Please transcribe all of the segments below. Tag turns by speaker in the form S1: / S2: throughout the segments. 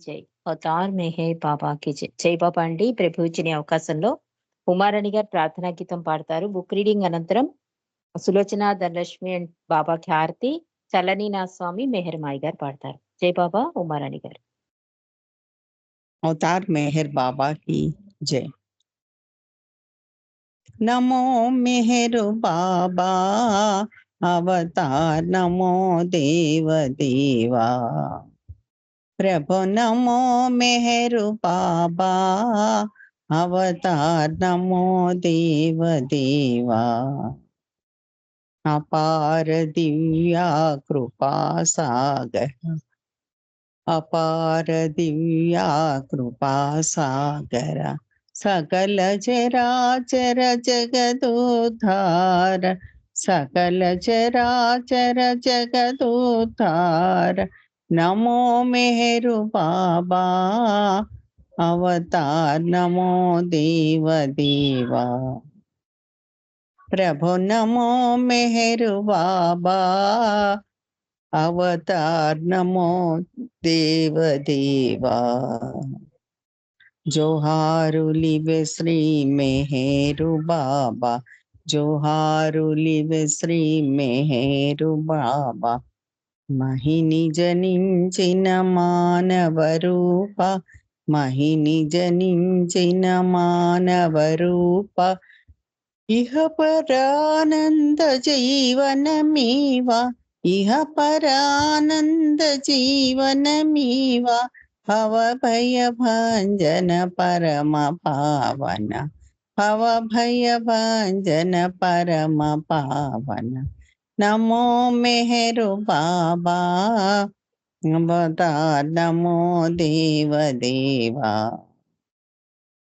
S1: జై అవతార్ మెహే బాబాకి జై. జై బాబా అండి. ప్రభు ఇచ్చిన అవకాశంలో ఉమారాణి గారు ప్రార్థనా గీతం పాడతారు. బుక్ రీడింగ్ అనంతరం సులోచన ధనలక్ష్మి అండ్ బాబా ఖ్యార్తి చల్లని నా స్వామి మెహర్మాయి గారు పాడతారు. జై బాబా ఉమారాణి గారు.
S2: అవతార్ మెహర్ బాబాకి జై. నమో మెహరు బాబా అవతార్ నమో దేవ దేవా. ప్రభు నమో మెహరు బాబా అవతార్ నమో దేవ దేవా. అపార దివ్యా కృపా సాగర అపార దివ్యా కృపా సాగర సకల చరాచర జగదోధార సకల చరాచర జగదోధార नमो मेहरु बाबा, अवतार नमो देव देवा। प्रभु नमो मेहरु बाबा, अवतार नमो देव देवा। जोहारु वे श्री मेहरु बाबा, जोहारु वे श्री मेहरु बाबा। మహిని జనించిన మానవరూప మహిని జనించిన మానవరూప. ఇహ పరానంద జీవనమీవ ఇహ పరానంద జీవనమీవ భవభయభాంజన పరమ పావన భవభయభాంజన పరమ పావన నమో మెహరు బాబా అవతార్ నమో దేవ దేవా.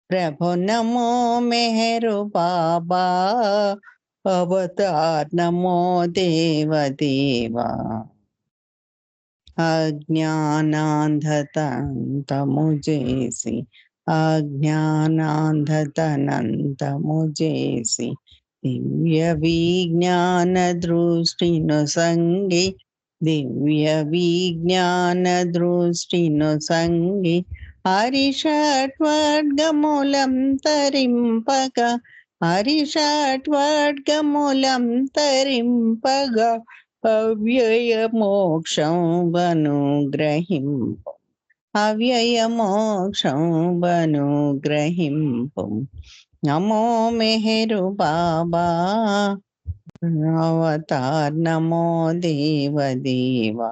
S2: ప్రభు నమో మెహరు బాబా అవతార్ నమో దేవ దేవా. అజ్ఞానాంధతంతము చేసి అజ్ఞానాంధతనంతము చేసి దివ్య విజ్ఞాన దృష్టిను సంగి దివ్య విజ్ఞాన దృష్టిను సంగి హరిషట్వర్గమూలం తరింపగా హరిషట్వర్గమూలం తరింపగా అవ్యయ మోక్షం వనుగ్రహింపు అవ్యయ మోక్షం వనుగ్రహింపు నమో మెహరు బాబా అవతార్ నమో దేవ దేవా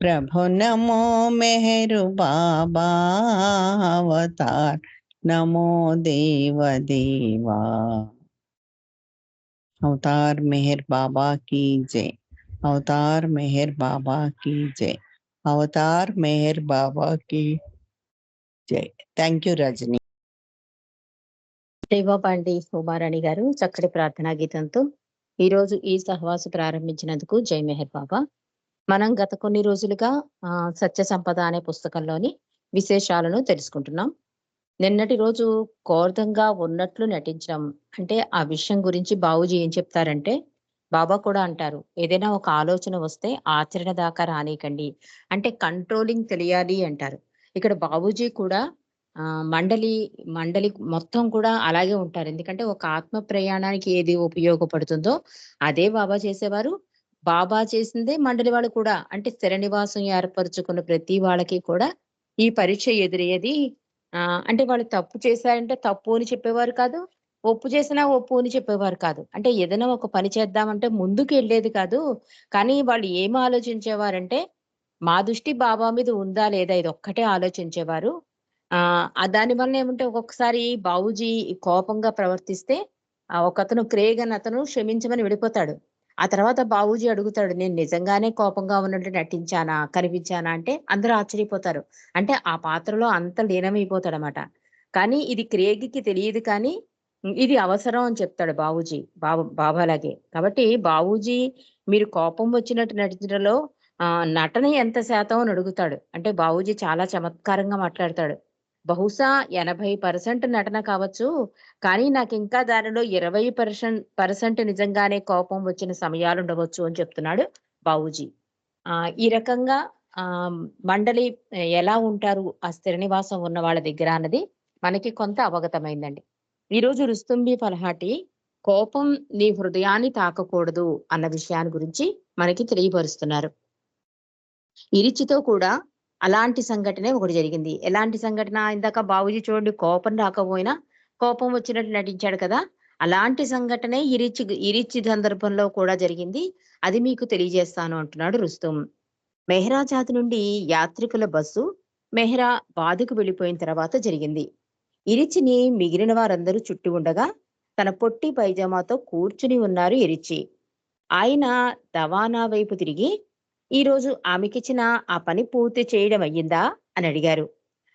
S2: ప్రభు నమో మెహరు బాబా అవతార్ నమో దేవ దేవా అవతార్ మెహర్ బాబా की जय అవతార్ మెహర్ బాబా की जय అవతార్ మెహర్ బాబా की జై థ్యాంక్ యూ రజని
S1: జై ఉమారాణి గారు చక్కటి ప్రార్థనా గీతంతో ఈరోజు ఈ సహవాసు ప్రారంభించినందుకు జై మెహర్ బాబా. మనం గత కొన్ని రోజులుగా సత్య సంపద అనే పుస్తకంలోని విశేషాలను తెలుసుకుంటున్నాం. నిన్నటి రోజు కోర్దంగా ఉన్నట్లు నటించడం అంటే ఆ విషయం గురించి బాబుజీ ఏం చెప్తారంటే బాబా కూడా అంటారు ఏదైనా ఒక ఆలోచన వస్తే ఆచరణ దాకా రానికండి అంటే కంట్రోలింగ్ తెలియాలి అంటారు. ఇక్కడ బాబూజీ కూడా మండలి మండలి మొత్తం కూడా అలాగే ఉంటారు. ఎందుకంటే ఒక ఆత్మ ప్రయాణానికి ఏది ఉపయోగపడుతుందో అదే బాబా చేసేవారు. బాబా చేసిందే మండలి వాళ్ళు కూడా. అంటే స్థిర నివాసం ఏర్పరచుకున్న ప్రతి వాళ్ళకి కూడా ఈ పరీక్ష ఎదురయ్యేది. ఆ అంటే వాళ్ళు తప్పు చేశారంటే తప్పు అని చెప్పేవారు కాదు. ఒప్పు చేసినా ఒప్పు అని చెప్పేవారు కాదు. అంటే ఏదైనా ఒక పని చేద్దామంటే ముందుకు వెళ్ళేది కాదు. కానీ వాళ్ళు ఏం ఆలోచించేవారంటే మా దృష్టి బాబా మీద ఉందా లేదా ఇది ఒక్కటే ఆలోచించేవారు. ఆ దాని వల్ల ఏమంటే ఒక్కొక్కసారి బాబుజీ కోపంగా ప్రవర్తిస్తే ఆ ఒకతను క్రేగ్ అని అతను క్షమించమని వెళ్ళిపోతాడు ఆ తర్వాత బాబూజీ అడుగుతాడు నేను నిజంగానే కోపంగా ఉన్నట్టు నటించానా కనిపించానా? అంటే అందరూ ఆశ్చర్యపోతారు. అంటే ఆ పాత్రలో అంత లీనమైపోతాడు అనమాట కానీ ఇది క్రేగికి తెలియదు కానీ ఇది అవసరం అని చెప్తాడు బాబూజీ. బాబు బాబాలాగే కాబట్టి బాబూజీ మీరు కోపం వచ్చినట్టు నటించడంలో ఆ నటన ఎంత శాతం అని అడుగుతాడు. అంటే బాబూజీ చాలా చమత్కారంగా మాట్లాడతాడు. బహుశా ఎనభై పర్సెంట్ నటన కావచ్చు కానీ నాకు ఇంకా దానిలో ఇరవై పర్సెంట్ పర్సెంట్ నిజంగానే కోపం వచ్చిన సమయాలు ఉండవచ్చు అని చెప్తున్నాడు బాబూజీ ఆ ఈ రకంగా ఆ మండలి ఎలా ఉంటారు ఆ స్థిర నివాసం ఉన్న వాళ్ళ దగ్గర అన్నది మనకి కొంత అవగతమైందండి. ఈరోజు రుస్తుంబి ఫలహాటి కోపం నీ హృదయాన్ని తాకకూడదు అన్న విషయాన్ని గురించి మనకి తెలియపరుస్తున్నారు. ఇరిచితో కూడా అలాంటి సంఘటనే ఒకటి జరిగింది. ఎలాంటి సంఘటన? ఇందాక బాబుజీ చూడండి కోపం రాకపోయినా కోపం వచ్చినట్టు నటించాడు కదా! అలాంటి సంఘటనే ఇరిచి ఇరిచి సందర్భంలో కూడా జరిగింది. అది మీకు తెలియజేస్తాను అంటున్నాడు రుస్తుం. మెహ్రాజాద్ నుండి యాత్రికుల బస్సు మెహ్రా బాధకు వెళ్ళిపోయిన తర్వాత జరిగింది. ఇరిచిని మిగిలిన వారందరూ చుట్టి ఉండగా తన పొట్టి పైజామాతో కూర్చుని ఉన్నారు ఇరిచి. ఆయన దవానా వైపు తిరిగి ఈరోజు ఆమెకిచ్చిన ఆ పని పూర్తి చేయడం అయ్యిందా? అని అడిగారు.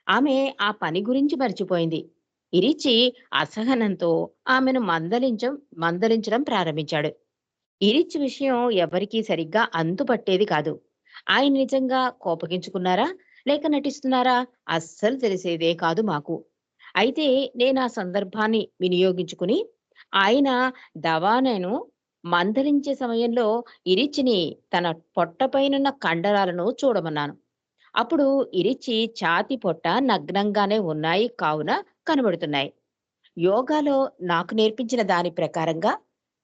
S1: ఆమె ఆ పని గురించి మర్చిపోయింది. ఇరిచి అసహనంతో ఆమెను మందలించం మందలించడం ప్రారంభించాడు. ఇరిచి విషయం ఎవరికీ సరిగ్గా అంతుపట్టేది కాదు. ఆయన నిజంగా కోపగించుకున్నారా? లేక నటిస్తున్నారా? అస్సలు తెలిసేదే కాదు మాకు. అయితే నేను ఆ సందర్భాన్ని వినియోగించుకుని ఆయన దవానాను మందలించే సమయంలో ఇరిచిని తన పొట్టపైనున్న కండరాలను చూడమన్నాను. అప్పుడు ఇరిచి ఛాతి పొట్ట నగ్నంగానే ఉన్నాయి కావున కనబడుతున్నాయి. యోగాలో నాకు నేర్పించిన దాని ప్రకారంగా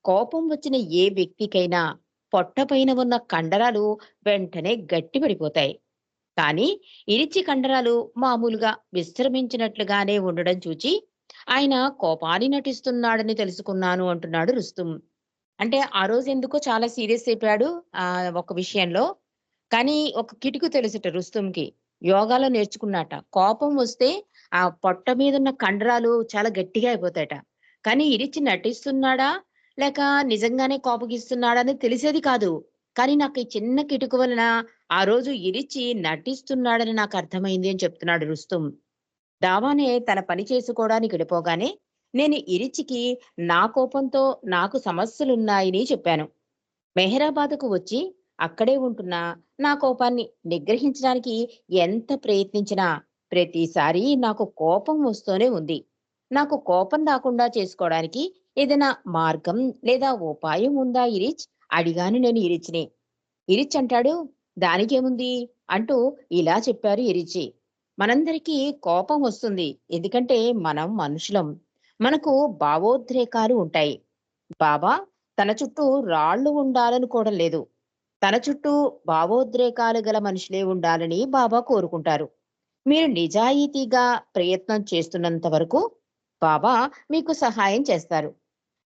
S1: కోపం వచ్చిన ఏ వ్యక్తికైనా పొట్టపైన ఉన్న కండరాలు వెంటనే గట్టిపడిపోతాయి. కానీ ఇరిచి కండరాలు మామూలుగా విశ్రమించినట్లుగానే ఉండడం చూచి ఆయన కోపాన్ని నటిస్తున్నాడని తెలుసుకున్నాను అంటున్నాడు రుస్తుం. అంటే ఆ రోజు ఎందుకో చాలా సీరియస్ అయిపోయాడు ఆ ఒక విషయంలో. కానీ ఒక కిటుకు తెలుసుట రుస్తుంకి. యోగాలో నేర్చుకున్నాట. కోపం వస్తే ఆ పొట్ట మీదున్న కండరాలు చాలా గట్టిగా అయిపోతాయట. కానీ ఇరిచి నటిస్తున్నాడా? లేక నిజంగానే కోపగిస్తున్నాడా అని తెలిసేది కాదు. కానీ నాకు ఈ చిన్న కిటుకు వలన ఆ రోజు ఇరిచి నటిస్తున్నాడని నాకు అర్థమైంది అని చెప్తున్నాడు రుస్తుం. దావానే తన పని చేసుకోవడానికి వెళ్ళిపోగానే నేను ఇరిచికి నా కోపంతో నాకు సమస్యలున్నాయని చెప్పాను. మెహ్రాబాద్‌కు వచ్చి అక్కడే ఉంటున్న నా కోపాన్ని నిగ్రహించడానికి ఎంత ప్రయత్నించినా ప్రతిసారి నాకు కోపం వస్తూనే ఉంది. నాకు కోపం రాకుండా చేసుకోవడానికి ఏదైనా మార్గం లేదా ఉపాయం ఉందా ఇరిచ్? అడిగాను నేను ఇరిచిని. ఇరిచ్ అంటాడు దానికేముంది? అంటూ ఇలా చెప్పారు ఇరిచి. మనందరికీ కోపం వస్తుంది. ఎందుకంటే మనం మనుషులం. మనకు భావోద్రేకాలు ఉంటాయి. బాబా తన చుట్టూ రాళ్ళు ఉండాలనుకోవడం లేదు. తన చుట్టూ భావోద్రేకాలు గల మనుషులే ఉండాలని బాబా కోరుకుంటారు. మీరు నిజాయితీగా ప్రయత్నం చేస్తున్నంత వరకు బాబా మీకు సహాయం చేస్తారు.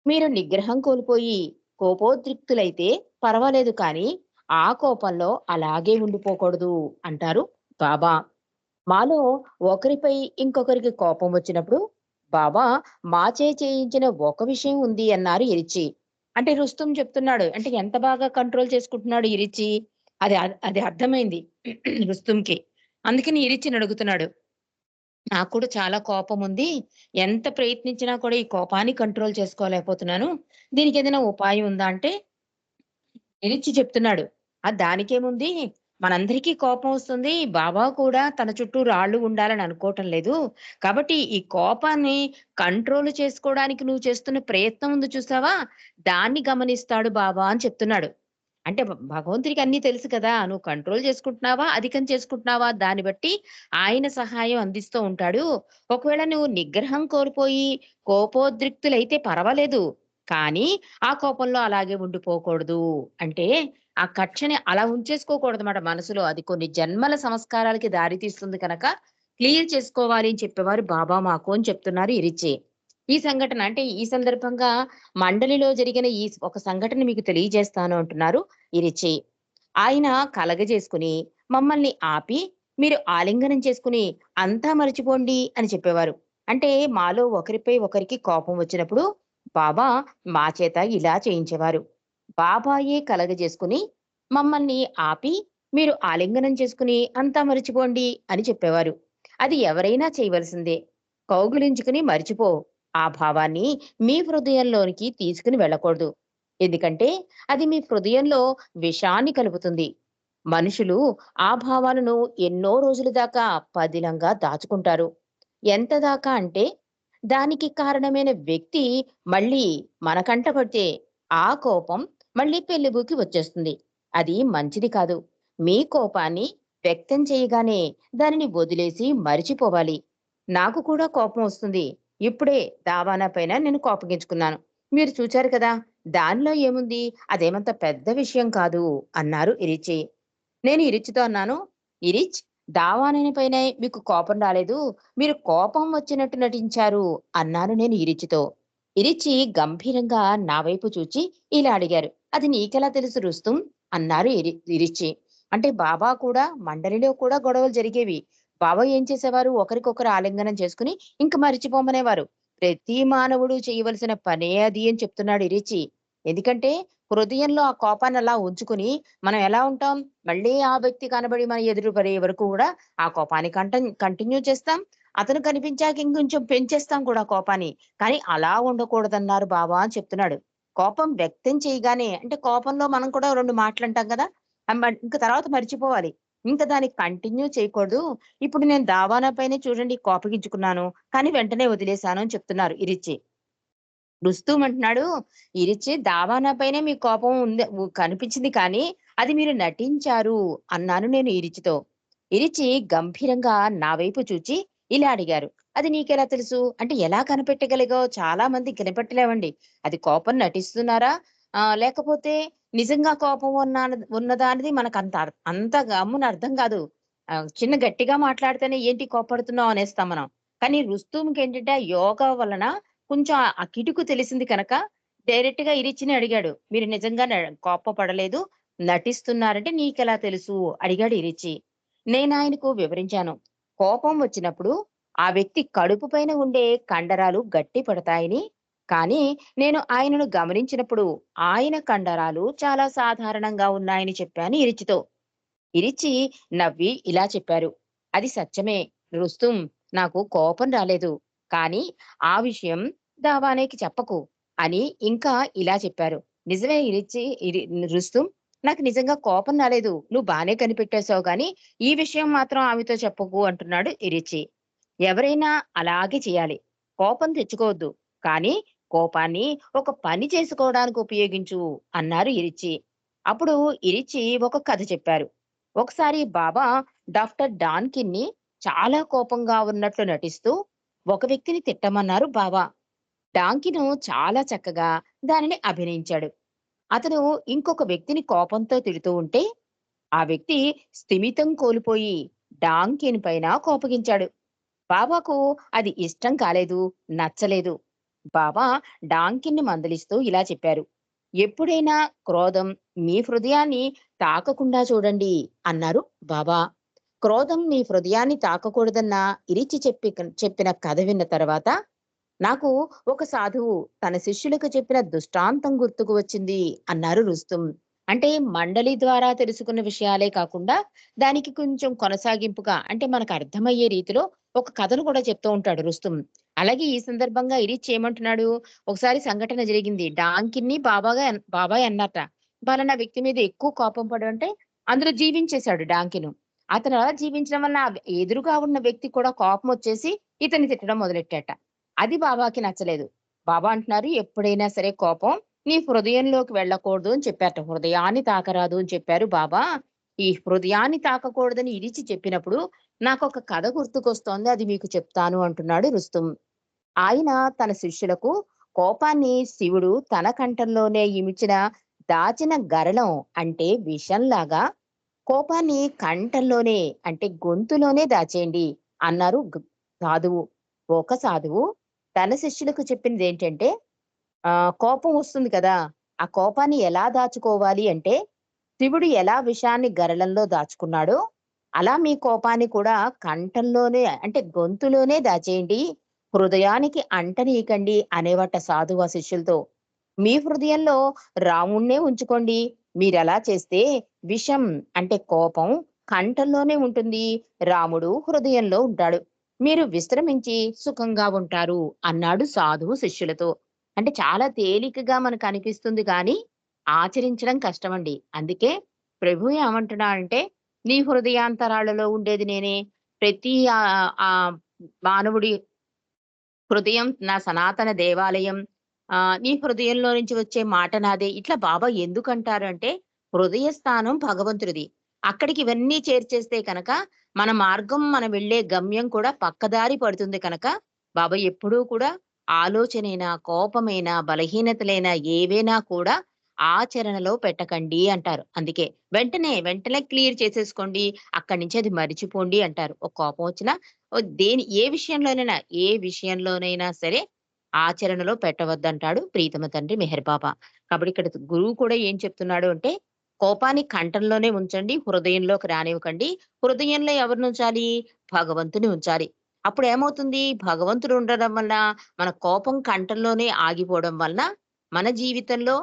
S1: మీరు నిగ్రహం కోల్పోయి కోపోద్రిక్తులైతే పర్వాలేదు కానీ ఆ కోపంలో అలాగే ఉండిపోకూడదు అంటారు బాబా. మాలో ఒకరిపై ఇంకొకరికి కోపం వచ్చినప్పుడు బాబా మాచే చేయించిన ఒక విషయం ఉంది అన్నారు ఇరిచి. అంటే రుస్తుం చెప్తున్నాడు. అంటే ఎంత బాగా కంట్రోల్ చేసుకుంటున్నాడు ఇరిచి. అది అది అర్థమైంది రుస్తుంకి. అందుకని ఇరిచిని అడుగుతున్నాడు. నాకు కూడా చాలా కోపం ఉంది. ఎంత ప్రయత్నించినా కూడా ఈ కోపాన్ని కంట్రోల్ చేసుకోలేకపోతున్నాను. దీనికి ఏదైనా ఉపాయం ఉందా? అంటే ఇరిచి చెప్తున్నాడు. ఆ దానికేముంది? మనందరికీ కోపం వస్తుంది. బాబా కూడా తన చుట్టూ రాళ్ళు ఉండాలని అనుకోవటం లేదు. కాబట్టి ఈ కోపాన్ని కంట్రోల్ చేసుకోవడానికి నువ్వు చేస్తున్న ప్రయత్నం ఉంది చూసావా? దాన్ని గమనిస్తాడు బాబా అని చెప్తున్నాడు. అంటే భగవంతుడికి అన్ని తెలుసు కదా! నువ్వు కంట్రోల్ చేసుకుంటున్నావా? అధికం చేసుకుంటున్నావా? దాన్ని బట్టి ఆయన సహాయం అందిస్తూ ఉంటాడు. ఒకవేళ నువ్వు నిగ్రహం కోల్పోయి కోపోద్రిక్తులైతే పర్వాలేదు. కానీ ఆ కోపంలో అలాగే ఉండిపోకూడదు. అంటే ఆ కక్షని అలా ఉంచేసుకోకూడదు అన్నమాట మనసులో. అది కొన్ని జన్మల సంస్కారాలకి దారి తీస్తుంది కనుక క్లియర్ చేసుకోవాలి అని చెప్పేవారు బాబా మాకు అని చెప్తున్నారు ఇరిచి. ఈ సంఘటన అంటే ఈ సందర్భంగా మండలిలో జరిగిన ఈ ఒక సంఘటన మీకు తెలియజేస్తాను అంటున్నారు ఇరిచి. ఆయన కలగజేసుకుని మమ్మల్ని ఆపి మీరు ఆలింగనం చేసుకుని అంతా మర్చిపోండి అని చెప్పేవారు. అంటే మాలో ఒకరిపై ఒకరికి కోపం వచ్చినప్పుడు బాబా మా చేత ఇలా చేయించేవారు. బాబాయే కలగజేసుకుని మమ్మల్ని ఆపి మీరు ఆలింగనం చేసుకుని అంతా మర్చిపోండి అని చెప్పేవారు. అది ఎవరైనా చేయవలసిందే. కౌగులించుకుని మరిచిపో ఆ భావాన్ని మీ హృదయంలోనికి తీసుకుని వెళ్ళకూడదు. ఎందుకంటే అది మీ హృదయంలో విషాన్ని కలుపుతుంది. మనుషులు ఆ భావాలను ఎన్నో రోజుల దాకా పదిలంగా దాచుకుంటారు. ఎంత దాకా అంటే దానికి కారణమైన వ్యక్తి మళ్ళీ మనకంట పడితే ఆ కోపం మళ్ళీ పెళ్ళిబూకి వచ్చేస్తుంది. అది మంచిది కాదు. మీ కోపాన్ని వ్యక్తం చేయగానే దానిని వదిలేసి మరిచిపోవాలి. నాకు కూడా కోపం వస్తుంది. ఇప్పుడే దావానా పైన నేను కోపగించుకున్నాను మీరు చూచారు కదా దానిలో ఏముంది? అదేమంత పెద్ద విషయం కాదు అన్నారు ఇరిచి. నేను ఇరిచితో అన్నాను ఇరిచ్ దావానని పైన మీకు కోపం రాలేదు. మీరు కోపం వచ్చినట్టు నటించారు అన్నాను నేను ఇరిచితో. ఇరిచి గంభీరంగా నా వైపు చూచి ఇలా అడిగారు. అది నీకెలా తెలుసు రుస్తుం? అన్నారు ఇరి ఇరిచి. అంటే బాబా కూడా మండలిలో కూడా గొడవలు జరిగేవి. బాబా ఏం చేసేవారు? ఒకరికొకరు ఆలింగనం చేసుకుని ఇంకా మరిచిపోమనేవారు. ప్రతి మానవుడు చేయవలసిన పనే అది అని చెప్తున్నాడు ఇరిచి. ఎందుకంటే హృదయంలో ఆ కోపాన్ని అలా ఉంచుకుని మనం ఎలా ఉంటాం? మళ్ళీ ఆ వ్యక్తి కనబడి మన ఎదురు పడే వరకు కూడా ఆ కోపాన్ని కంటిన్యూ చేస్తాం. అతను కనిపించాక ఇంకొంచెం పెంచేస్తాం కూడా కోపాన్ని. కానీ అలా ఉండకూడదన్నారు బాబా అని చెప్తున్నాడు. కోపం వ్యక్తం చేయగానే అంటే కోపంలో మనం కూడా రెండు మాటలు అంటాం కదా ఇంకా తర్వాత మర్చిపోవాలి. ఇంకా దాన్ని కంటిన్యూ చేయకూడదు. ఇప్పుడు నేను దావానా పైనే చూడండి కోపగించుకున్నాను కానీ వెంటనే వదిలేశాను అని చెప్తున్నారు ఇరిచి. రుస్తూం అంటున్నాడు ఇరిచి దావానా పైనే మీ కోపం ఉంది కనిపించింది కానీ అది మీరు నటించారు అన్నాను నేను ఇరిచితో. ఇరిచి గంభీరంగా నా వైపు చూచి ఇలా అడిగారు. అది నీకెలా తెలుసు? అంటే ఎలా కనిపెట్టగలిగావు? చాలా మంది కనిపెట్టలేవండి. అది కోపం నటిస్తున్నారా? ఆ లేకపోతే నిజంగా కోపం ఉన్న ఉన్నదా అనేది మనకు అంత అంత గమ్మున అర్థం కాదు. చిన్న గట్టిగా మాట్లాడితేనే ఏంటి కోపడుతున్నావు అనేస్తాం మనం. కానీ రుస్తుంకి ఏంటంటే యోగా వలన కొంచెం ఆ- కిటుకు తెలిసింది కనుక డైరెక్ట్గా ఇరిచిని అడిగాడు. మీరు నిజంగా కోపపడలేదు? నటిస్తున్నారంటే నీకెలా తెలుసు? అడిగాడు ఇరిచి. నేను ఆయనకు వివరించాను. కోపం వచ్చినప్పుడు ఆ వ్యక్తి కడుపు పైన ఉండే కండరాలు గట్టి పడతాయని. కానీ నేను ఆయనను గమనించినప్పుడు ఆయన కండరాలు చాలా సాధారణంగా ఉన్నాయని చెప్పాను ఇరిచితో. ఇరిచి నవ్వి ఇలా చెప్పారు. అది సత్యమే. రుస్తుం నాకు కోపం రాలేదు. కానీ ఆ విషయం దావానేకి చెప్పకు అని ఇంకా ఇలా చెప్పారు. నిజమే ఇరిచి ఇరి రుస్తుం నాకు నిజంగా కోపం రాలేదు. నువ్వు బానే కనిపెట్టేశావు గాని ఈ విషయం మాత్రం ఆమెతో చెప్పకు అంటున్నాడు ఇరిచి. ఎవరైనా అలాగే చేయాలి. కోపం తెచ్చుకోవద్దు. కానీ కోపాన్ని ఒక పని చేసుకోవడానికి ఉపయోగించు అన్నారు ఇరిచి. అప్పుడు ఇరిచి ఒక కథ చెప్పారు. ఒకసారి బాబా డాక్టర్ డాన్కిన్ని చాలా కోపంగా ఉన్నట్లు నటిస్తూ ఒక వ్యక్తిని తిట్టమన్నారు బాబా. డాంకిను చాలా చక్కగా దానిని అభినయించాడు. అతను ఇంకొక వ్యక్తిని కోపంతో తిడుతూ ఉంటే ఆ వ్యక్తి స్థిమితం కోల్పోయి డాంకిన్ పైన కోపగించాడు. బాబాకు అది ఇష్టం కాలేదు నచ్చలేదు. బాబా డాంకిన్ని మందలిస్తూ ఇలా చెప్పారు. ఎప్పుడైనా క్రోధం మీ హృదయాన్ని తాకకుండా చూడండి అన్నారు బాబా. క్రోధం మీ హృదయాన్ని తాకకూడదన్న ఇరిచి చెప్పి చెప్పిన కథ విన్న తర్వాత నాకు ఒక సాధువు తన శిష్యులకు చెప్పిన దుష్టాంతం గుర్తుకు వచ్చింది అన్నారు రుస్తుం. అంటే మండలి ద్వారా తెలుసుకున్న విషయాలే కాకుండా దానికి కొంచెం కొనసాగింపుగా అంటే మనకు అర్థమయ్యే రీతిలో ఒక కథను కూడా చెప్తూ ఉంటాడు రుస్తుం. అలాగే ఈ సందర్భంగా ఇరిచ్ ఏమంటున్నాడు? ఒకసారి సంఘటన జరిగింది. డాంకిన్ని బాబాగా బాబాయ్ అన్నట పలానా వ్యక్తి మీద ఎక్కువ కోపం పడు అంటే అందులో జీవించేశాడు డాంకిను. అతను అలా జీవించడం వల్ల ఎదురుగా ఉన్న వ్యక్తి కూడా కోపం వచ్చేసి ఇతన్ని తిట్టడం మొదలెట్టాట. అది బాబాకి నచ్చలేదు. బాబా అంటున్నారు ఎప్పుడైనా సరే కోపం నీ హృదయంలోకి వెళ్ళకూడదు అని చెప్పారట. హృదయాన్ని తాకరాదు అని చెప్పారు బాబా. ఈ హృదయాన్ని తాకకూడదని ఇరిచి చెప్పినప్పుడు నాకు ఒక కథ గుర్తుకొస్తోంది అది మీకు చెప్తాను అంటున్నాడు రుస్తుం. ఆయన తన శిష్యులకు కోపాన్ని శివుడు తన కంఠంలోనే ఇమిచిన దాచిన గరళం అంటే విషంలాగా కోపాన్ని కంఠంలోనే అంటే గొంతులోనే దాచేయండి అన్నారు సాధువు. ఒక సాధువు తన శిష్యులకు చెప్పింది ఏంటంటే ఆ కోపం వస్తుంది కదా ఆ కోపాన్ని ఎలా దాచుకోవాలి అంటే శివుడు ఎలా విషాన్ని గరళంలో దాచుకున్నాడో అలా మీ కోపాన్ని కూడా కంఠంలోనే అంటే గొంతులోనే దాచేయండి. హృదయానికి అంటనీయకండి అనేవట సాధువు ఆ శిష్యులతో. మీ హృదయంలో రాముణ్ణే ఉంచుకోండి. మీరలా చేస్తే విషం అంటే కోపం కంఠంలోనే ఉంటుంది. రాముడు హృదయంలో ఉంటాడు. మీరు విశ్రమించి సుఖంగా ఉంటారు అన్నాడు సాధువు శిష్యులతో. అంటే చాలా తేలికగా మనకు అనిపిస్తుంది కానీ ఆచరించడం కష్టమండి. అందుకే ప్రభు ఏమంటున్నాడంటే నీ హృదయాంతరాలలో ఉండేది నేనే. ప్రతి ఆ ఆ మానవుడి హృదయం నా సనాతన దేవాలయం. ఆ నీ హృదయంలో నుంచి వచ్చే మాట నాదే. ఇట్లా బాబా ఎందుకంటారు అంటే హృదయ స్థానం భగవంతుడిది. అక్కడికి ఇవన్నీ చేర్చేస్తే కనుక మన మార్గం మనం వెళ్ళే గమ్యం కూడా పక్కదారి పడుతుంది కనుక బాబా ఎప్పుడూ కూడా ఆలోచనైనా కోపమైనా బలహీనతలైనా ఏవైనా కూడా ఆచరణలో పెట్టకండి అంటారు. అందుకే వెంటనే వెంటనే క్లియర్ చేసేసుకోండి అక్కడి నుంచి అది మరిచిపోండి అంటారు. ఒక కోపం వచ్చినా ఓ దేని ఏ విషయంలోనైనా ఏ విషయంలోనైనా సరే ఆచరణలో పెట్టవద్దంటాడు ప్రీతమ తండ్రి మెహర్ బాబా కాబట్టి ఇక్కడ గురువు కూడా ఏం చెప్తున్నాడు అంటే కోపాన్ని కంఠంలోనే ఉంచండి హృదయంలోకి రానివ్వకండి. హృదయంలో ఎవరిని ఉంచాలి? భగవంతుని ఉంచాలి. అప్పుడు ఏమవుతుంది? భగవంతుడు ఉండడం వల్ల మన కోపం కంఠంలోనే ఆగిపోవడం వలన మన జీవితంలో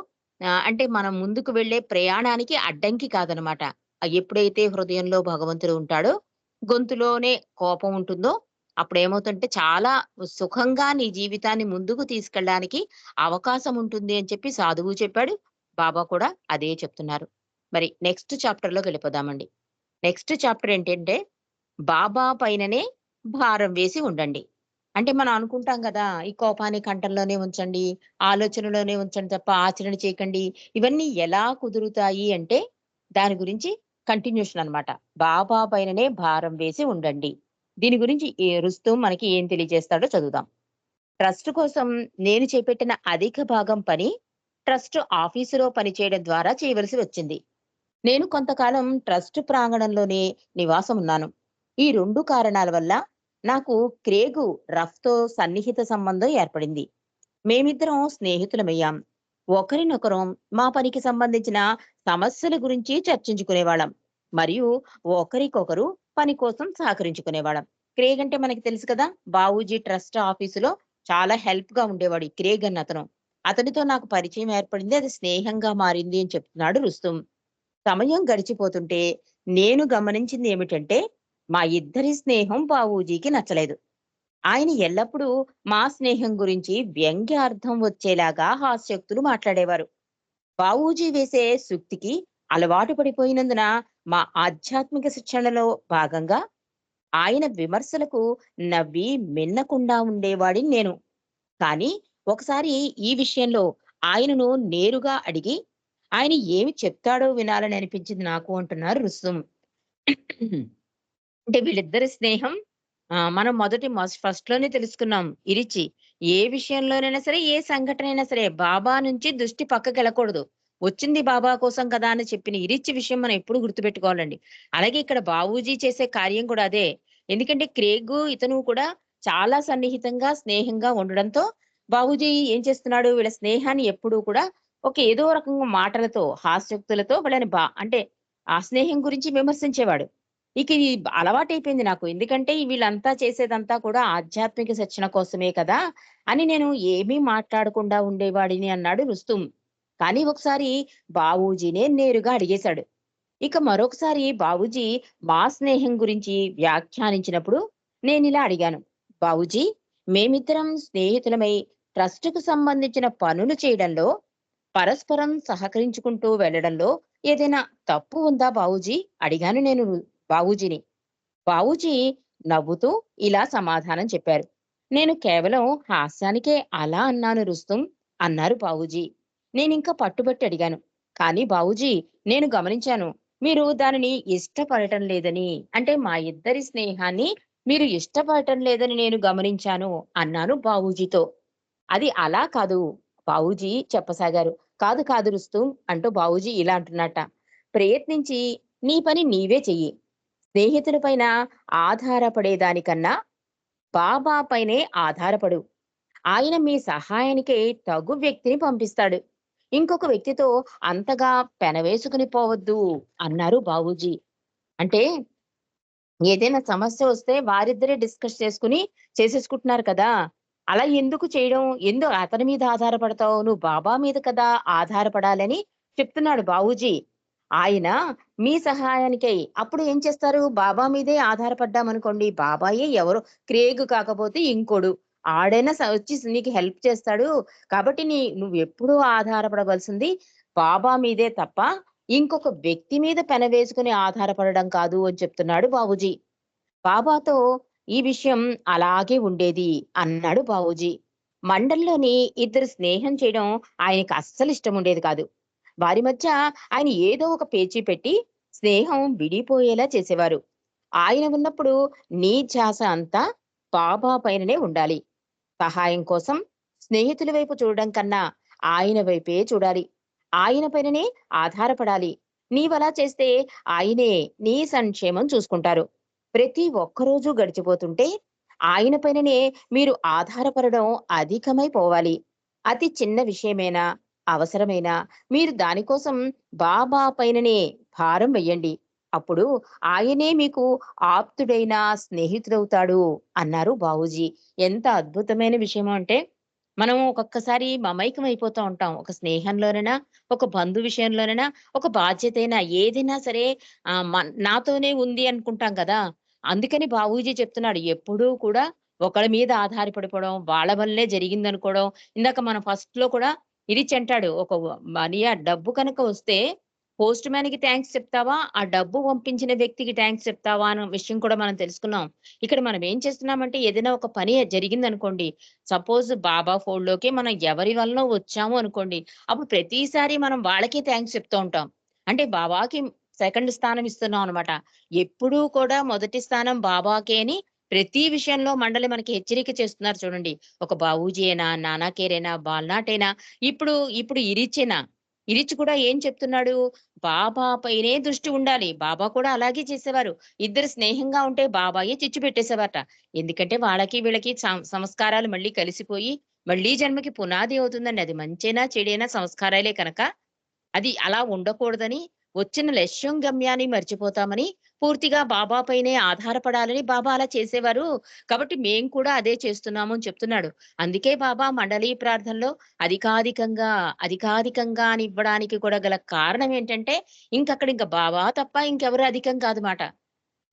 S1: అంటే మనం ముందుకు వెళ్ళే ప్రయాణానికి అడ్డంకి కాదనమాట. ఎప్పుడైతే హృదయంలో భగవంతుడు ఉంటాడో గొంతులోనే కోపం ఉంటుందో అప్పుడు ఏమవుతుంటే చాలా సుఖంగా నీ జీవితాన్ని ముందుకు తీసుకెళ్ళడానికి అవకాశం ఉంటుంది అని చెప్పి సాధువు చెప్పాడు. బాబా కూడా అదే చెప్తున్నారు. మరి నెక్స్ట్ చాప్టర్లోకి వెళ్ళిపోదామండి. నెక్స్ట్ చాప్టర్ ఏంటంటే బాబా పైననే భారం వేసి ఉండండి. అంటే మనం అనుకుంటాం కదా ఈ కోపాన్ని కంఠంలోనే ఉంచండి ఆలోచనలోనే ఉంచండి తప్ప ఆచరణ చేయకండి. ఇవన్నీ ఎలా కుదురుతాయి అంటే దాని గురించి కంటిన్యూషన్ అనమాట బాబా పైననే భారం వేసి ఉండండి. దీని గురించి ఏ రుస్తూ మనకి ఏం తెలియజేస్తాడో చదువుదాం. ట్రస్ట్ కోసం నేను చేపట్టిన అధిక భాగం పని ట్రస్ట్ ఆఫీసులో పనిచేయడం ద్వారా చేయవలసి వచ్చింది. నేను కొంతకాలం ట్రస్ట్ ప్రాంగణంలోనే నివాసం ఉన్నాను. ఈ రెండు కారణాల వల్ల నాకు క్రేగు రఫ్తో సన్నిహిత సంబంధం ఏర్పడింది. మేమిద్దరం స్నేహితులమయ్యాం. ఒకరినొకరం మా పనికి సంబంధించిన సమస్యల గురించి చర్చించుకునేవాళ్ళం. మరియు ఒకరికొకరు పని కోసం సహకరించుకునేవాళ్ళం. క్రేగ్ అంటే మనకి తెలుసు కదా బావూజీ ట్రస్ట్ ఆఫీసులో చాలా హెల్ప్గా ఉండేవాడు క్రేగ్ అన్న అతను. అతనితో నాకు పరిచయం ఏర్పడింది అది స్నేహంగా మారింది అని చెప్తున్నాడు రుస్తుం సమయం గడిచిపోతుంటే నేను గమనించింది ఏమిటంటే మా ఇద్దరి స్నేహం బావూజీకి నచ్చలేదు. ఆయన ఎల్లప్పుడూ మా స్నేహం గురించి వ్యంగ్యార్థం వచ్చేలాగా హాస్యక్తులు మాట్లాడేవారు. బావూజీ వేసే సూక్తికి అలవాటు పడిపోయినందున మా ఆధ్యాత్మిక శిక్షణలో భాగంగా ఆయన విమర్శలకు నవ్వి మిన్నకుండా ఉండేవాడిని నేను. కానీ ఒకసారి ఈ విషయంలో ఆయనను నేరుగా అడిగి ఆయన ఏమి చెప్తాడో వినాలని అనిపించింది నాకు అంటున్నారు రుసుం. అంటే వీళ్ళిద్దరి స్నేహం ఆ, మనం మొదటి ఫస్ట్లోనే తెలుసుకున్నాం ఇరిచి. ఏ విషయంలోనైనా సరే ఏ సంఘటన అయినా సరే బాబా నుంచి దృష్టి పక్కకి వెళ్ళకూడదు. వచ్చింది బాబా కోసం కదా అని చెప్పిన ఇరిచి విషయం మనం ఎప్పుడు గుర్తుపెట్టుకోవాలండి. అలాగే ఇక్కడ బాబూజీ చేసే కార్యం కూడా అదే. ఎందుకంటే క్రేగు ఇతను కూడా చాలా సన్నిహితంగా స్నేహంగా ఉండడంతో బాబూజీ ఏం చేస్తున్నాడు వీళ్ళ స్నేహాన్ని ఎప్పుడూ కూడా ఒక ఏదో రకంగా మాటలతో హాస్యోక్తులతో వాళ్ళని బా అంటే ఆ స్నేహం గురించి విమర్శించేవాడు. ఇక ఇది అలవాటైపోయింది నాకు. ఎందుకంటే వీళ్ళంతా చేసేదంతా కూడా ఆధ్యాత్మిక శిక్షణ కోసమే కదా అని నేను ఏమీ మాట్లాడకుండా ఉండేవాడిని అన్నాడు రుస్తుం కానీ ఒకసారి బావూజీనే నేరుగా అడిగేశాడు. ఇక మరొకసారి బావూజీ మా స్నేహం గురించి వ్యాఖ్యానించినప్పుడు నేను ఇలా అడిగాను. బావూజీ మేమిద్దరం స్నేహితులమై ట్రస్టుకు సంబంధించిన పనులు చేయడంలో పరస్పరం సహకరించుకుంటూ వెళ్ళడంలో ఏదైనా తప్పు ఉందా బావూజీ? అడిగాను నేను బావూజీని. బావూజీ నవ్వుతూ ఇలా సమాధానం చెప్పారు. నేను కేవలం హాస్యానికే అలా అన్నాను రుస్తుం అన్నారు బావూజీ. నేనింకా పట్టుబట్టి అడిగాను. కానీ బావూజీ నేను గమనించాను మీరు దానిని ఇష్టపడటం లేదని అంటే మా ఇద్దరి స్నేహాన్ని మీరు ఇష్టపడటం లేదని నేను గమనించాను అన్నాను బావూజీతో. అది అలా కాదు. బావూజీ చెప్పసాగారు. కాదు కాదు రుస్తుం అంటూ బావూజీ ఇలా అంటున్నట్ట. ప్రయత్నించి నీ పని నీవే చెయ్యి. స్నేహితులపైన ఆధారపడేదానికన్నా బాబా పైనే ఆధారపడు. ఆయన మీ సహాయానికే తగు వ్యక్తిని పంపిస్తాడు. ఇంకొక వ్యక్తితో అంతగా పెనవేసుకుని పోవద్దు అన్నారు బాబూజీ. అంటే ఏదైనా సమస్య వస్తే వారిద్దరే డిస్కస్ చేసుకుని చేసేసుకుంటున్నారు కదా. అలా ఎందుకు చేయడం? ఎందుకు అతని మీద ఆధారపడతావు? నువ్వు బాబా మీద కదా ఆధారపడాలని చెప్తున్నాడు బాబూజీ. ఆయన మీ సహాయానికై. అప్పుడు ఏం చేస్తారు? బాబా మీదే ఆధారపడ్డామనుకోండి. బాబాయే ఎవరు? క్రేగు కాకపోతే ఇంకోడు. ఆడైనా వచ్చి నీకు హెల్ప్ చేస్తాడు. కాబట్టి నీ నువ్వు ఎప్పుడూ ఆధారపడవలసింది బాబా మీదే తప్ప ఇంకొక వ్యక్తి మీద పెనవేసుకుని ఆధారపడడం కాదు అని చెప్తున్నాడు బాబూజీ. బాబాతో ఈ విషయం అలాగే ఉండేది అన్నాడు బావూజీ. మండల్లోని ఇద్దరు స్నేహం చేయడం ఆయనకు అస్సలు ఇష్టం ఉండేది కాదు. వారి మధ్య ఆయన ఏదో ఒక పేచీ పెట్టి స్నేహం విడిపోయేలా చేసేవారు. ఆయన ఉన్నప్పుడు నీ ధ్యాస అంతా బాబా పైననే ఉండాలి. సహాయం కోసం స్నేహితుల వైపు చూడడం కన్నా ఆయన వైపే చూడాలి. ఆయన పైననే ఆధారపడాలి. నీవలా చేస్తే ఆయనే నీ సంక్షేమం చూసుకుంటారు. ప్రతి ఒక్కరోజు గడిచిపోతుంటే ఆయన పైననే మీరు ఆధారపడడం అధికమైపోవాలి అతి చిన్న విషయమైనా అవసరమైనా మీరు దానికోసం బాబా పైననే భారం వెయ్యండి. అప్పుడు ఆయనే మీకు ఆప్తుడైన స్నేహితుడవుతాడు అన్నారు బావుజీ ఎంత అద్భుతమైన విషయం అంటే మనం ఒక్కొక్కసారి మమైకం అయిపోతూ ఉంటాం. ఒక స్నేహంలోనైనా ఒక బంధు విషయంలోనైనా ఒక బాధ్యత అయినా ఏదైనా సరే ఆ నాతోనే ఉంది అనుకుంటాం కదా. అందుకని బాబూజీ చెప్తున్నాడు ఎప్పుడూ కూడా ఒకళ్ళ మీద ఆధారపడిపోవడం వాళ్ళ వల్లే జరిగింది అనుకోవడం ఇందాక మనం ఫస్ట్లో కూడా ఇరిచి అంటాడు ఒక మనీ ఆ డబ్బు కనుక వస్తే పోస్ట్ మ్యాన్కి థ్యాంక్స్ చెప్తావా? ఆ డబ్బు పంపించిన వ్యక్తికి థ్యాంక్స్ చెప్తావా? అన్న విషయం కూడా మనం తెలుసుకున్నాం. ఇక్కడ మనం ఏం చేస్తున్నామంటే ఏదైనా ఒక పని జరిగింది అనుకోండి సపోజ్ బాబా ఫోల్డ్లోకి మనం ఎవరి వల్ల వచ్చాము అనుకోండి అప్పుడు ప్రతిసారి మనం వాళ్ళకి థ్యాంక్స్ చెప్తూ ఉంటాం. అంటే బాబాకి సెకండ్ స్థానం ఇస్తున్నాం అనమాట ఎప్పుడూ కూడా మొదటి స్థానం బాబాకే అని ప్రతి విషయంలో మండలి మనకి హెచ్చరిక చేస్తున్నారు చూడండి. ఒక బాబూజీ అయినా నానాకేరైనా బాల్నాటైనా ఇప్పుడు ఇప్పుడు ఇరిచేనా ఇరిచి కూడా ఏం చెప్తున్నాడు? బాబా పైనే దృష్టి ఉండాలి. బాబా కూడా అలాగే చేసేవారు. ఇద్దరు స్నేహంగా ఉంటే బాబాయే చిచ్చు పెట్టేసేవారట. ఎందుకంటే వాళ్ళకి వీళ్ళకి సం- సంస్కారాలు మళ్ళీ కలిసిపోయి మళ్ళీ జన్మకి పునాది అవుతుందండి. అది మంచైనా చెడైనా సంస్కారాలే కనుక. అది అలా ఉండకూడదని వచ్చిన లక్ష్యం గమ్యాన్ని మర్చిపోతామని పూర్తిగా బాబా పైనే ఆధారపడాలని బాబా అలా చేసేవారు. కాబట్టి మేం కూడా అదే చేస్తున్నాము అని చెప్తున్నాడు. అందుకే బాబా మండలి ప్రార్థనలో అధికాధికంగా అధికాధికంగా అని ఇవ్వడానికి కూడా గల కారణం ఏంటంటే ఇంకక్కడ ఇంకా బాబా తప్ప ఇంకెవరు అధికం కాదు మాట.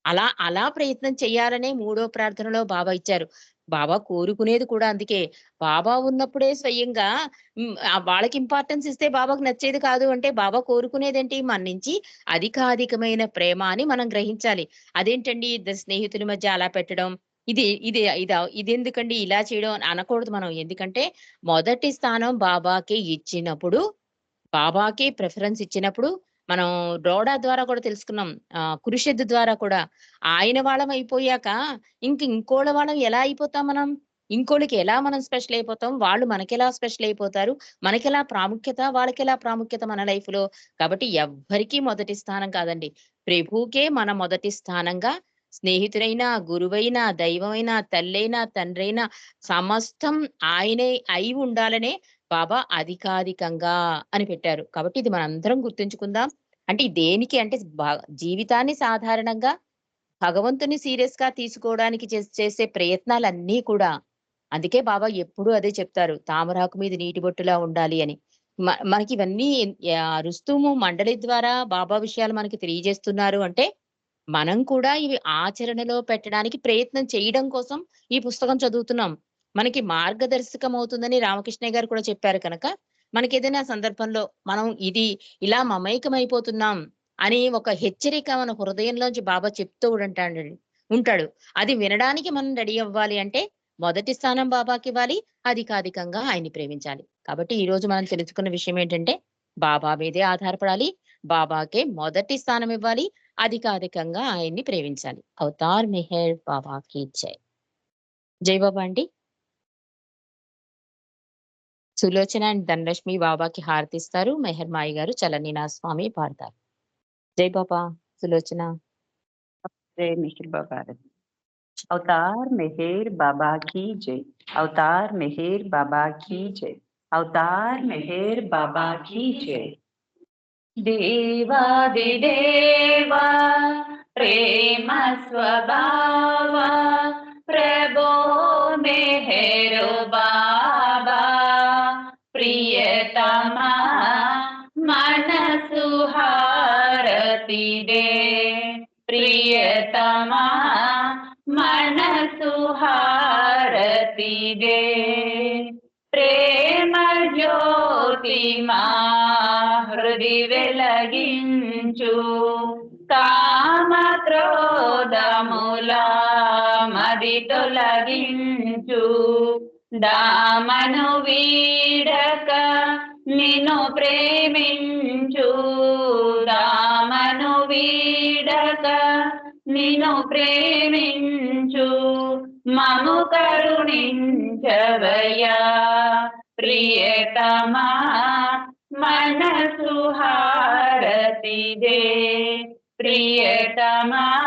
S1: అలా అలా ప్రయత్నం చేయాలనే మూడో ప్రార్థనలో బాబా ఇచ్చారు. బాబా కోరుకునేది కూడా అందుకే. బాబా ఉన్నప్పుడే స్వయంగా వాళ్ళకి ఇంపార్టెన్స్ ఇస్తే బాబాకు నచ్చేది కాదు అంటే బాబా కోరుకునేదేంటి? మన నుంచి అధికాధికమైన ప్రేమ అని మనం గ్రహించాలి. అదేంటండి ఇద్దరు స్నేహితుల మధ్య అలా పెట్టడం? ఇది ఇది ఇది ఇది ఎందుకండి ఇలా చేయడం అనకూడదు మనం. ఎందుకంటే మొదటి స్థానం బాబాకే ఇచ్చినప్పుడు బాబాకే ప్రిఫరెన్స్ ఇచ్చినప్పుడు మనం రోడా ద్వారా కూడా తెలుసుకున్నాం. ఆ కురుషెద్దు ద్వారా కూడా ఆయన వాళ్ళం అయిపోయాక ఇంక ఇంకోళ్ళ వాళ్ళం ఎలా అయిపోతాం మనం? ఇంకోళ్ళకి ఎలా మనం స్పెషల్ అయిపోతాం? వాళ్ళు మనకెలా స్పెషల్ అయిపోతారు? మనకెలా ప్రాముఖ్యత? వాళ్ళకెలా ప్రాముఖ్యత మన లైఫ్లో కాబట్టి ఎవ్వరికీ మొదటి స్థానం కాదండి. ప్రభుకే మన మొదటి స్థానంగా స్నేహితుడైనా గురువైనా దైవమైనా తల్లైనా తండ్రైనా సమస్తం ఆయనే అయి ఉండాలనే బాబా అధికారికంగా అని పెట్టారు. కాబట్టి ఇది మనందరం గుర్తుంచుకుందాం. అంటే దేనికి అంటే బా- జీవితాన్ని సాధారణంగా భగవంతుని సీరియస్గా తీసుకోవడానికి చేసే ప్రయత్నాలన్నీ కూడా. అందుకే బాబా ఎప్పుడూ అదే చెప్తారు. తామరాకు మీద నీటి బొట్టులా ఉండాలి అని. మ- మనకి ఇవన్నీ రుస్తుము మండలి ద్వారా బాబా విషయాలు మనకి తెలియజేస్తున్నారు అంటే మనం కూడా ఇవి ఆచరణలో పెట్టడానికి ప్రయత్నం చేయడం కోసం ఈ పుస్తకం చదువుతున్నాం. మనకి మార్గదర్శకం అవుతుందని రామకృష్ణ గారు కూడా చెప్పారు కనుక మనకి ఏదైనా సందర్భంలో మనం ఇది ఇలా మమైకమైపోతున్నాం అని ఒక హెచ్చరిక మన హృదయంలోంచి బాబా చెప్తూ ఉంటాడు ఉంటాడు. అది వినడానికి మనం రెడీ అవ్వాలి అంటే మొదటి స్థానం బాబాకి ఇవ్వాలి అధికాధికంగా ఆయన్ని ప్రేమించాలి. కాబట్టి ఈ రోజు మనం తెలుసుకున్న విషయం ఏంటంటే బాబా మీదే ఆధారపడాలి బాబాకే మొదటి స్థానం ఇవ్వాలి అధికాధికంగా ఆయన్ని ప్రేమించాలి. అవతార్ మెహర్ బాబాకి జై. జై బాబా అండి. సులోచన అండ్ ధనలక్ష్మి బాబాకి హారతిస్తారు మెహర్ మాయి గారు చలనీనా స్వామి పాడతారు జై బాబా సులోచన
S3: जय मेहर बाबा अवतार मेहर बाबा की जय अवतार मेहर बाबा की जय अवतार मेहर बाबा की जय देवादिदेवा प्रेम स्वभाव प्रभो मेहरो बाबा ಸತಿದೆ ಪ್ರಿಯತಮ ಮನಸು ప్రేమ ಪ್ರೇಮ ಜ್ಯೋತಿಮಾ ಹೃದಿ వెలగించు కామ క్రోధముల మది తొలగించు దామను వీడక నిన్ను ప్రేమించు దా వీడక నిను ప్రేమించు మము కరుణించవయా ప్రియతమా మనసు హారతిదే. ప్రియతమా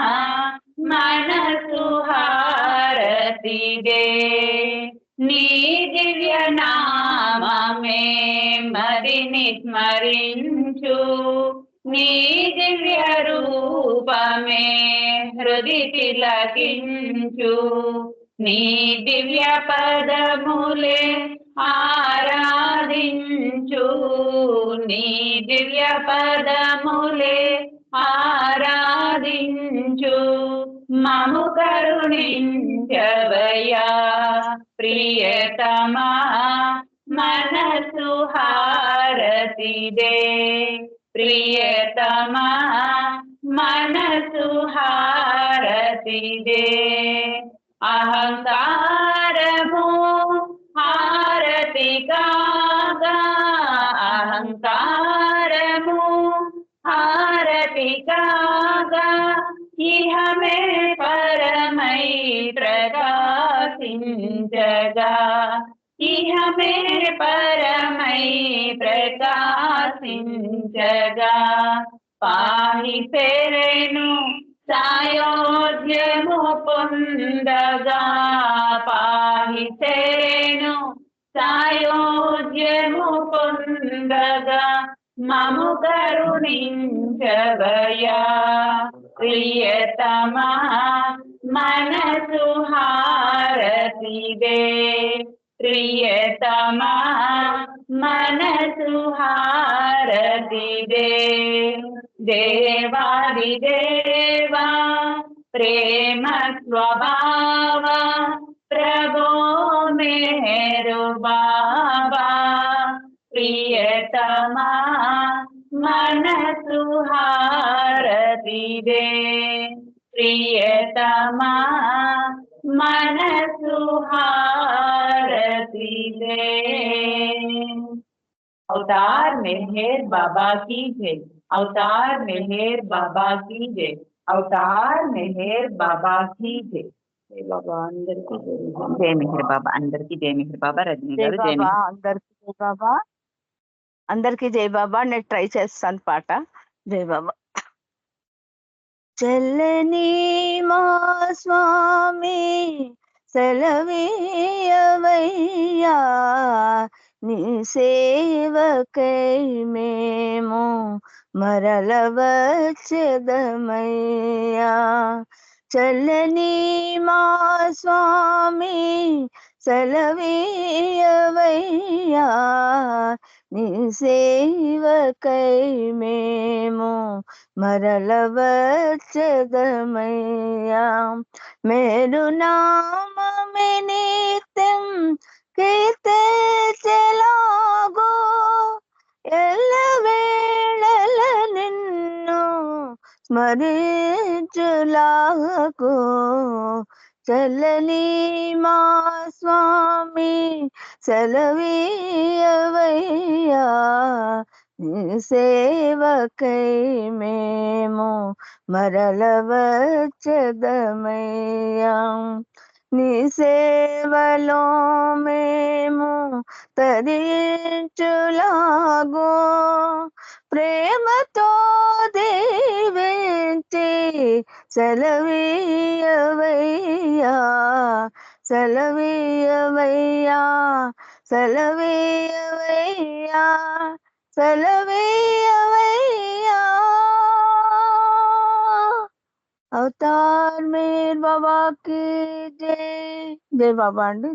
S3: మనసు హారతిదే. నీ దివ్య నామమే మదిని స్మరించు. నీ దివ్య రూపమే హృది తిలకించు. నీ దివ్య పదములే ఆరాధించు. నీ దివ్య పదములే ఆరాధించు. మము కరుణించవయా ప్రియతమా మనసు హారతిదే. ప్రియతమా మనసు హారతిదే. అహంకారము హారతి కాగా అహంకారము హారతి కాగా ఇహమే పరమై ప్రకాశించగా. ఇహమే పరమై ప్రకాశించగా పాహి పెరెను సాయోధ్యము పొందగా పాహి తెరెను సాయోధ్యము పొందగా మము కరుణించవయా ప్రియతమా మనసు హారతిదే ప్రియతమా మనసు హారతిదే దేవాది దేవా ప్రేమ స్వభావ ప్రభో మేరు బాబా ప్రియతమా మనసు హారతిదే ప్రియతమా మనసు హారతిదే अवतार मेहर बाबा की जय अवतार मेहर बाबा की जय अवतार मेहर बाबा की जय జై బాబా అందరికీ జై మెహర్ బాబా అందరికీ జై మెహర్ బాబా రజనీ
S4: జై
S3: గారు జై
S4: బాబా అందరికి జై బాబా అందరికి జై బాబా నేను ట్రై చేస్తాను పాట జై బాబా చల్లని మా స్వామి సెలవీయవయ్యా నీ సేవకై మేము మరల వచ్చదమయ్యా చల్లని మా స్వామి సెలవీయవయ్యా నీ సేవకై మేము మరల వచ్చదమయ్యా మేలు నామమే నిత్యం కీర్తించలాగో ఎల్ల వేళల నిన్ను స్మరించులాగో చల్లని మా స్వామి సెలవీయవయ్యా సేవకై మేము మరల వచ్చదమయ్యా నీ సేవలో మేము తరించులాగో ప్రేమతో దీవించి సెలవీయవయ్యా సెలవీయవయ్యా సెలవీయవయ్యా సెలవీయవయ్యా అవతార్ మేర్ బాబా కి జై జై బాబా అండి